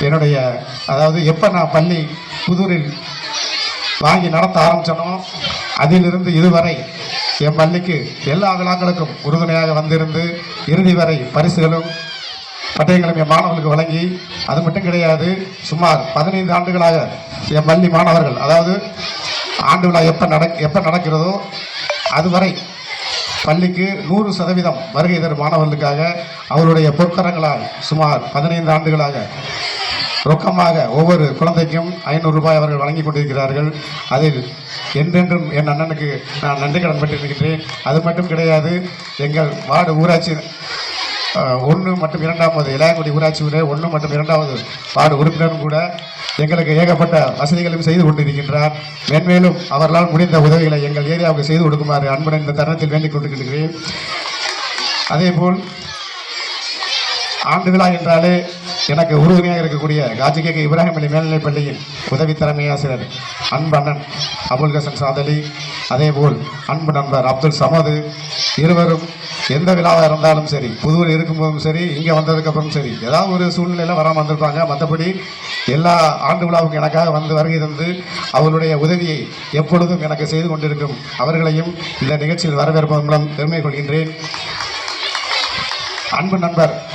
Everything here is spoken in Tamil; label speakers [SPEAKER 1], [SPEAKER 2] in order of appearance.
[SPEAKER 1] என்னுடைய அதாவது எப்போ நான் பள்ளி புதூரில் வாங்கி நடத்த ஆரம்பித்தனோ அதிலிருந்து இதுவரை என் பள்ளிக்கு எல்லா விழாக்களுக்கும் உறுதுணையாக வந்திருந்து இறுதி வரை பரிசுகளும் பட்டயங்களும் என் மாணவர்களுக்கு வழங்கி அது மட்டும் கிடையாது சுமார் பதினைந்து ஆண்டுகளாக என் பள்ளி மாணவர்கள் அதாவது ஆண்டு விழா எப்போ நடக் எப்போ நடக்கிறதோ அதுவரை பள்ளிக்கு நூறு சதவீதம் வருகை தரும் மாணவர்களுக்காக அவருடைய பொற்கரங்களால் சுமார் பதினைந்து ஆண்டுகளாக ரொக்கமாக ஒவ்வொரு குழந்தைக்கும் ஐநூறு ரூபாய் அவர்கள் வழங்கி கொண்டிருக்கிறார்கள். அதில் என்றென்றும் என் அண்ணனுக்கு நான் நன்றி கடன் பெற்றிருக்கின்றேன். அது மட்டும் கிடையாது எங்கள் வார்டு ஊராட்சி ஒன்று மற்றும் இரண்டாவது இளையங்குடி ஊராட்சி ஊரே ஒன்று மற்றும் இரண்டாவது வார்டு உறுப்பினரும் கூட எங்களுக்கு ஏகப்பட்ட வசதிகளையும் செய்து கொண்டிருக்கின்றார். மென்மேலும் அவர்களால் முடிந்த உதவிகளை எங்கள் ஏரியாவுக்கு செய்து கொடுக்குமாறு அன்புடன் இந்த தருணத்தில் வேண்டிக் கொண்டிருக்கின்றேன். அதேபோல் ஆண்டு விழா என்றாலே எனக்கு உறுதுணையாக இருக்கக்கூடிய காஜி கே இப்ராஹிம் அலி மேல்நிலைப் பள்ளியின் உதவி தலைமையாசிரியர் அன்பு அண்ணன் அபுல் ஹசன் சாதலி அதேபோல் அன்பு நண்பர் அப்துல் சமது இருவரும் எந்த விழாவாக இருந்தாலும் சரி புதூர் இருக்கும்போதும் சரி இங்கே வந்ததுக்கப்புறம் சரி ஏதாவது ஒரு சூழ்நிலையில் வராமல் வந்திருப்பாங்க. மற்றபடி எல்லா ஆண்டு விழாவுக்கும் எனக்காக வந்து வருகை தந்து அவர்களுடைய உதவியை எப்பொழுதும் எனக்கு செய்து கொண்டிருக்கும் அவர்களையும் இந்த நிகழ்ச்சியில் வரவேற்பதன் மூலம் பெருமை கொள்கின்றேன். அன்பு நண்பர்